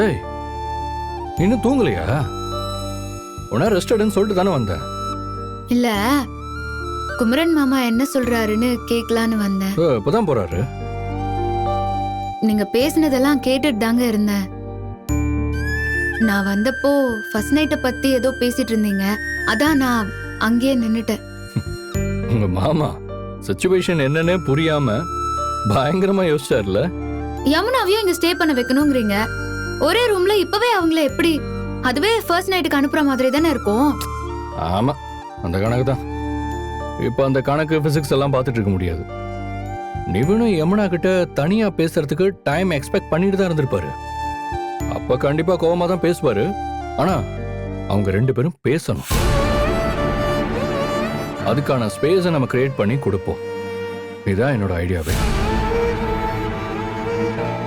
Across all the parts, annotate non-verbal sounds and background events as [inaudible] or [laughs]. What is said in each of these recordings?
ஏய் இன்னும் தூங்கலையா? உடனே ரெஸ்ட் எடுன்னு சொல்லிட்டு தானே வந்தேன் இல்ல குமரன் மாமா என்ன சொல்றாருன்னு கேட்கலான்னு வந்தேன் ஓ, இப்பதான் போறாரு? நீங்க பேசினதெல்லாம் கேட்டுட்டு தாங்க இருந்தேன். நான் வந்தப்போ ஃபர்ஸ்ட் நைட்டை பத்தி ஏதோ பேசிட்டு இருந்தீங்க. அதான் நான் அங்கேயே நின்னுட்டேன். [laughs] உங்க மாமா சுச்சுவேஷன் என்னன்னே புரியாம பயங்கரமா யோசிச்சார்ல? யமுனாவையும் இங்க ஸ்டே பண்ண வைக்கணுங்கிறீங்க. ஒரே ரூம்ல இப்பவே அவங்கள எப்படி? அதுவே ஃபர்ஸ்ட் நைட்டுக்கு அனுப்புற மாதிரி தானே இருக்கும். ஆமா அந்த கணக்கு தான் இப்போ அந்த கணக்கு பிசிக்ஸ் எல்லாம் பார்த்துட்டு இருக்க முடியாது. நிவினும் யமுனா கிட்ட தனியா பேசுறதுக்கு டைம் எக்ஸ்பெக்ட் பண்ணிட்டு தான் இருந்திருப்பாரு. அப்ப கண்டிப்பா கோவமா தான் பேசுவாரு. ஆனா அவங்க ரெண்டு பேரும் பேசணும். அதுக்கான ஸ்பேஸை நம்ம கிரியேட் பண்ணி கொடுப்போம். இதுதான் என்னோட ஐடியாவே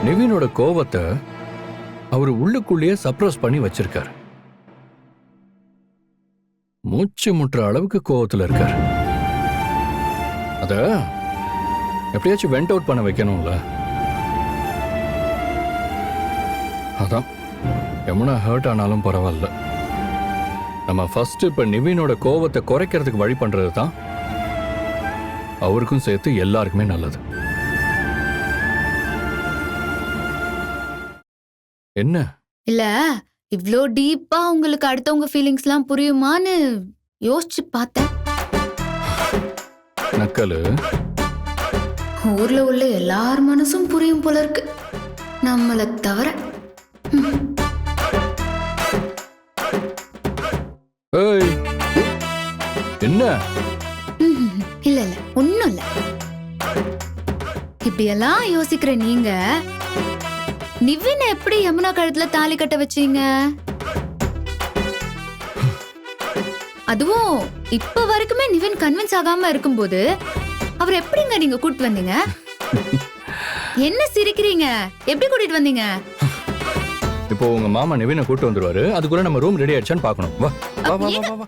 நிவினோட கோவத்தை அவர் உள்ளுக்குள்ளேயே சப்ரஸ் பண்ணி வச்சிருக்காரு. மூச்சு முட்டுற அளவுக்கு கோவத்துல இருக்காரு. அத எப்படியாச்சும் வெண்ட் அவுட் பண்ண வைக்கணும்ல? அதான். எம்னா ஹர்ட் ஆனாலும் பரவாயில்ல. நம்ம ஃபர்ஸ்ட் இப்போ நிவினோட கோவத்தை குறைக்கிறதுக்கு வழி பண்ணுறது தான் அவருக்கும் சேர்த்து எல்லாருக்குமே நல்லது. என்ன? இல்ல இவ்ளோ டீப்பா உங்களுக்கு அடுத்தவங்க ஃபீலிங்ஸ்லாம் புரியுமான்னு யோசிச்சு பார்த்தேன். நக்கலு. ஊர்ல உள்ள எல்லார் மனசும் புரியும் போல இருக்கு. நம்மள தவிர. ஏய் என்ன. இல்ல இல்ல ஒண்ணும் இல்ல. இப்படியெல்லாம் யோசிக்கிற நீங்க நிவின் எப்படி யமுனா கழுத்துல தாலி கட்ட வச்சீங்க? அதுவும் இப்ப வரைக்குமே நிவின் கன்வின்ஸ் ஆகாம இருக்கும்போது அவர் எப்படிங்க நீங்க கூட்டிட்டு வந்தீங்க? என்ன சிரிக்கிறீங்க? எப்படி கூட்டிட்டு வந்தீங்க? இப்போ உங்க மாமா நிவினை கூட்டு வந்துருவாரு. அதுக்குள்ள நம்ம ரூம் ரெடி ஆயிடுச்சான்னு வா வா வா, வா வா.